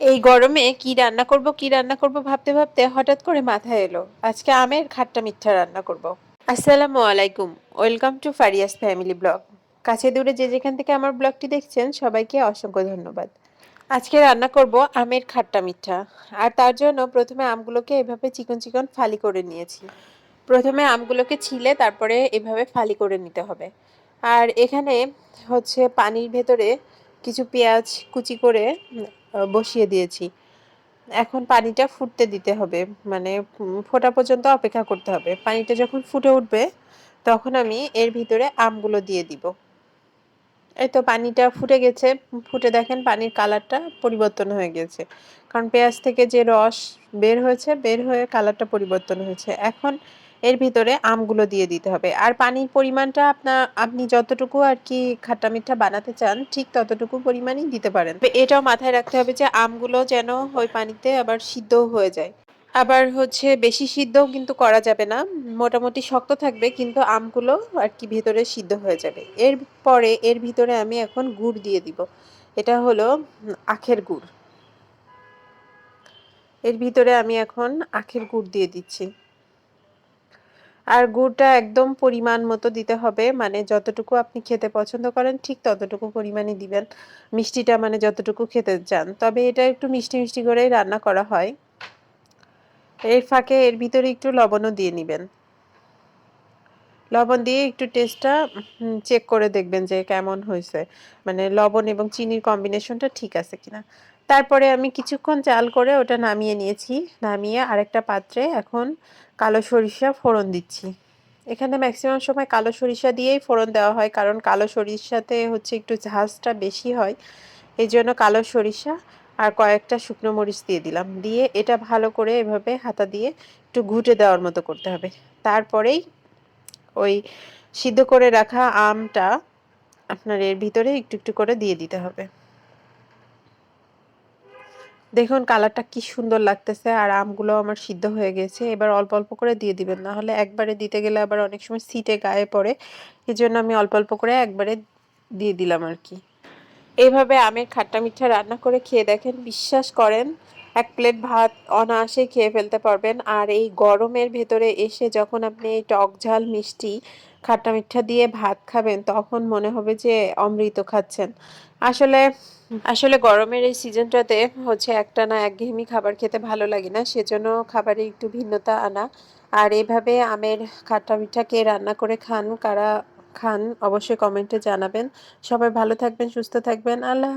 এই গরমে কি রান্না করব, কি রান্না করব ভাবতে ভাবতে হঠাৎ করে মাথায় এলো, আজকে আমের খাট্টা মিঠা রান্না করব। আসসালামু আলাইকুম, ওয়েলকাম টু ফারিয়াস ফ্যামিলি ব্লগ। কাছে দূরে যে যেখান থেকে আমার ব্লগটি দেখছেন, সবাইকে অসংখ্য ধন্যবাদ। আজকে রান্না করব আমের খাট্টা মিঠা, আর তার জন্য প্রথমে আমগুলোকে এভাবে চিকন চিকন ফালি করে নিয়েছি। প্রথমে আমগুলোকে ছিলে, তারপরে এভাবে ফালি করে নিতে হবে। আর এখানে হচ্ছে পানির ভেতরে কিছু পেঁয়াজ কুচি করে বসিয়ে দিয়েছি। এখন পানিটা ফুটতে দিতে হবে। মানে ফোটা পর্যন্ত অপেক্ষা করতে হবে। পানিটা যখন ফুটে উঠবে, তখন আমি এর ভিতরে আমগুলো দিয়ে দিব। এই তো পানিটা ফুটে গেছে। ফুটে দেখেন পানির কালারটা পরিবর্তন হয়ে গেছে। কারণ পেঁয়াজ থেকে যে রস বের হয়েছে, বের হয়ে কালারটা পরিবর্তন হয়েছে। এখন এর ভিতরে আমগুলো দিয়ে দিতে হবে। আর পানির পরিমাণটা আপনার আপনি যতটুকু আর কি খাট্টা মিঠা বানাতে চান, ঠিক ততটুকু পরিমাণই দিতে পারেন। এটাও মাথায় রাখতে হবে যে আমগুলো যেন ওই পানিতে আবার সিদ্ধও হয়ে যায়। আবার হচ্ছে বেশি সিদ্ধও কিন্তু করা যাবে না। মোটামুটি শক্ত থাকবে কিন্তু আমগুলো আর কি ভেতরে সিদ্ধ হয়ে যাবে। এর পরে এর ভিতরে আমি এখন গুড় দিয়ে দিব। এটা হলো আখের গুড়। এর ভিতরে আমি এখন আখের গুড় দিয়ে দিচ্ছি। আর গুড়টা একদম পরিমাণ মতো দিতে হবে। মানে যতটুকু আপনি খেতে পছন্দ করেন, ঠিক ততটুকু পরিমাণে দিবেন। মিষ্টিটা মানে যতটুকু খেতে চান। তবে এটা একটু মিষ্টি মিষ্টি করেই রান্না করা হয়। এর ফাঁকে এর ভিতরে একটু লবণও দিয়ে নেবেন। লবণ দিয়ে একটু টেস্টটা চেক করে দেখবেন যে কেমন হয়েছে। মানে লবণ এবং চিনির কম্বিনেশনটা ঠিক আছে কিনা। তারপরে আমি কিছুক্ষণ চাল করে ওটা নামিয়ে নিয়েছি। নামিয়ে আরেকটা পাত্রে এখন কালো সরিষা ফোড়ন দিচ্ছি। এখানে ম্যাক্সিমাম সময় কালো সরিষা দিয়েই ফোড়ন দেওয়া হয়, কারণ কালো সরিষাতে হচ্ছে একটু ঝাঁজটা বেশি হয়। এই জন্য কালো সরিষা আর কয়েকটা শুকনো মরিচ দিয়ে দিলাম। দিয়ে এটা ভালো করে এভাবে হাতা দিয়ে একটু ঘুটে দেওয়ার মতো করতে হবে। তারপরেই ওই সিদ্ধ করে রাখা আমটা আপনার এর ভিতরে একটু একটু করে দিয়ে দিতে হবে। দেখুন কালারটা কি সুন্দর লাগতেছে আর আমগুলো আমার সিদ্ধ হয়ে গেছে। এবার অল্প অল্প করে দিয়ে দিবেন না হলে একবারে দিতে গেলে আবার অনেক সময় সিটে গায়ে পড়ে। এই জন্য আমি অল্প অল্প করে একবারে দিয়ে দিলাম আর কি। এইভাবে আমের খাট্টা মিঠা রান্না করে খেয়ে দেখেন, বিশ্বাস করেন, এক প্লেট ভাত অনায়াসে খেয়ে ফেলতে পারবেন। আর এই গরমের ভেতরে এসে যখন আপনি এই টক ঝাল, মিষ্টি, খাট্টা মিঠা দিয়ে ভাত খাবেন, তখন মনে হবে যে অমৃত খাচ্ছেন। আসলে আসলে গরমের এই সিজনটাতে হচ্ছে একটা না একঘেয়েমি খাবার খেতে ভালো লাগে না, সেজন্য খাবারে একটু ভিন্নতা আনা। আর এভাবে আমের খাট্টা মিঠা কে রান্না করে খান, কারা খান অবশ্যই কমেন্টে জানাবেন সবাই ভালো থাকবেন সুস্থ থাকবেন আল্লাহ।